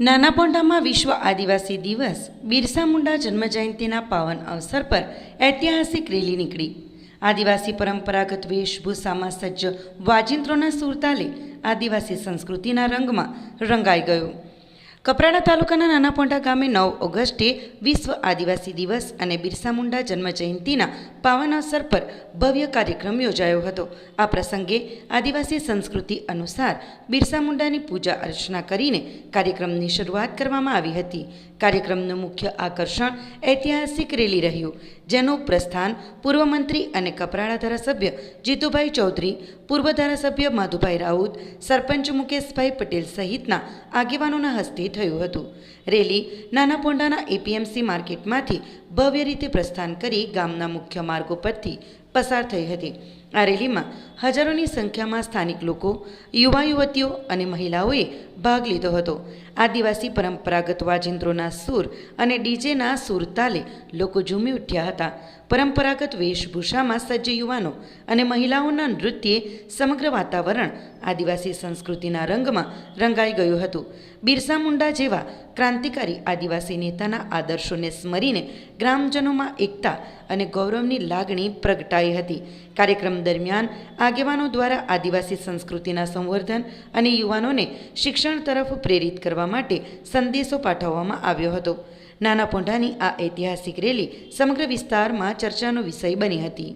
નાના પોંડામાં વિશ્વ આદિવાસી દિવસ બિરસા મુંડા જન્મજયંતિના પાવન અવસર પર ઐતિહાસિક રેલી નીકળી. આદિવાસી પરંપરાગત વેશભૂષામાં સજ્જ વાજિંત્રોના સુરતાલે આદિવાસી સંસ્કૃતિના રંગમાં રંગાઈ ગયો. કપરાડા તાલુકાના નાના પોંડા ગામે નવ ઓગસ્ટે વિશ્વ આદિવાસી દિવસ અને બિરસા મુંડા જન્મજયંતિના પાવન અવસર પર ભવ્ય કાર્યક્રમ યોજાયો હતો. આ પ્રસંગે આદિવાસી સંસ્કૃતિ અનુસાર બિરસા મુંડાની પૂજા અર્ચના કરીને કાર્યક્રમની શરૂઆત કરવામાં આવી હતી. કાર્યક્રમનું મુખ્ય આકર્ષણ ઐતિહાસિક રેલી રહ્યું, જેનું પ્રસ્થાન પૂર્વ મંત્રી અને કપરાડા ધારાસભ્ય જીતુભાઈ ચૌધરી, પૂર્વ ધારાસભ્ય માધુભાઈ રાઉત, સરપંચ મુકેશભાઈ પટેલ સહિતના આગેવાનોના હસ્તે થયું હતું. રેલી નાના પોંડાના એપીએમસી માર્કેટમાંથી ભવ્ય રીતે પ્રસ્થાન કરી ગામના મુખ્ય માર્ગો પરથી પસાર થઈ હતી. આ રેલીમાં હજારોની સંખ્યામાં સ્થાનિક લોકો યુવા યુવતીઓ અને મહિલાઓએ ભાગ લીધો હતો. આદિવાસી પરંપરાગત વાજિંદ્રોના સૂર અને ડીજેના સુરતાલે લોકો ઝૂમી ઉઠ્યા હતા. પરંપરાગત વેશભૂષામાં સજ્જ યુવાનો અને મહિલાઓના નૃત્યે સમગ્ર વાતાવરણ આદિવાસી સંસ્કૃતિના રંગમાં રંગાઈ ગયું હતું. બિરસા મુંડા જેવા ક્રાંતિકારી આદિવાસી નેતાના આદર્શોને સ્મરીને ગ્રામજનોમાં એકતા અને ગૌરવની લાગણી પ્રગટાઈ હતી. કાર્યક્રમ દરમિયાન આગેવાનો દ્વારા આદિવાસી સંસ્કૃતિના સંવર્ધન અને યુવાનોને શિક્ષણ તરફ પ્રેરિત કરવા માટે સંદેશો પાઠવવામાં આવ્યો હતો. નાના પોંઢાની આ ઐતિહાસિક રેલી સમગ્ર વિસ્તારમાં ચર્ચાનો વિષય બની હતી.